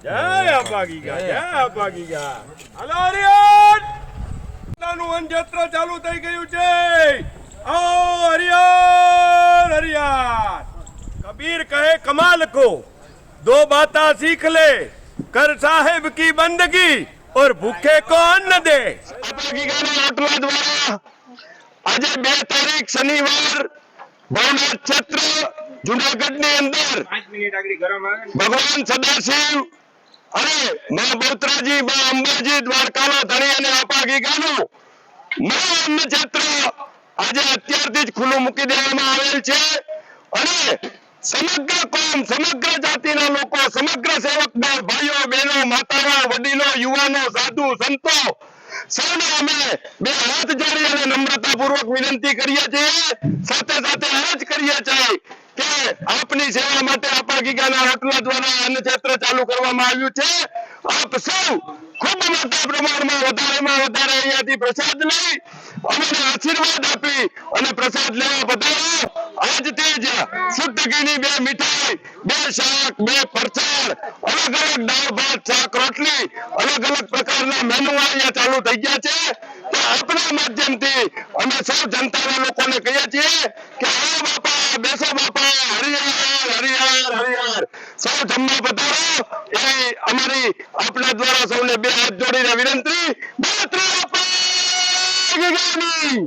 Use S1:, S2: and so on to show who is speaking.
S1: જય આપા ગીગા જય આપા giga hello હરિયર નું વનજત્ર ચાલુ થઈ ગયું છે આવો હરિયર હરિયર કબીર કહે કમાલ કો દો બાતા सीख ले कर साहेब की बंदगी और भूखे को अन्न दे
S2: આપણા ઓટલા દ્વારા આજે બે તારીખ શનિવાર ભવનાથ ક્ષેત્ર જુનાગઢની અંદર ભગવાન સદાશિવ અને મા બહુચરાજી મા અંબાજી, દ્વારકાના ધણી અને આપા ગીગાનું. મહા અન્ન ક્ષેત્ર આજે અત્યારથી જ ખુલ્લું મૂકી દેવામાં આવેલ છે. અને સમગ્ર કોમ, સમગ્ર જાતિના લોકો, સમગ્ર સેવક ભાઈઓ, બહેનો, માતાઓ, વડીલો, યુવાનો, સાધુ, સંતો, સૌને અમે બે હાથ જોડી અને નમ્રતાપૂર્વક વિનંતી કરીએ છીએ. સાથે સાથે આ કરીએ છીએ. કે આપની સેવા માટે આપા ગીગાના હોટલા દ્વારા અન્ન ક્ષેત્ર ચાલુ કરવામાં આવ્યું છે. આપ સૌ ખૂબ મોટા પ્રમાણમાં વધારેમાં વધારે અહીંયાથી પ્રસાદ લઈ અમને આશીર્વાદ આપી અને પ્રસાદ લેવા બધાઓ આજથી જ ઘીની બે મીઠાઈ, બે શાક, બે પરસાદ અલગ અલગ દાળ, ભાત, શાક, રોટલી, અલગ અલગ પ્રકારના મેનુ અહીંયા ચાલુ થઈ ગયા છે. આપના માધ્યમથી અમે સૌ જનતાના લોકોને કહીએ છીએ કે સૌ બતાવો એવી અમારી આપણા દ્વારા સૌને બે હાથ જોડીને વિનંતી. ગીગાની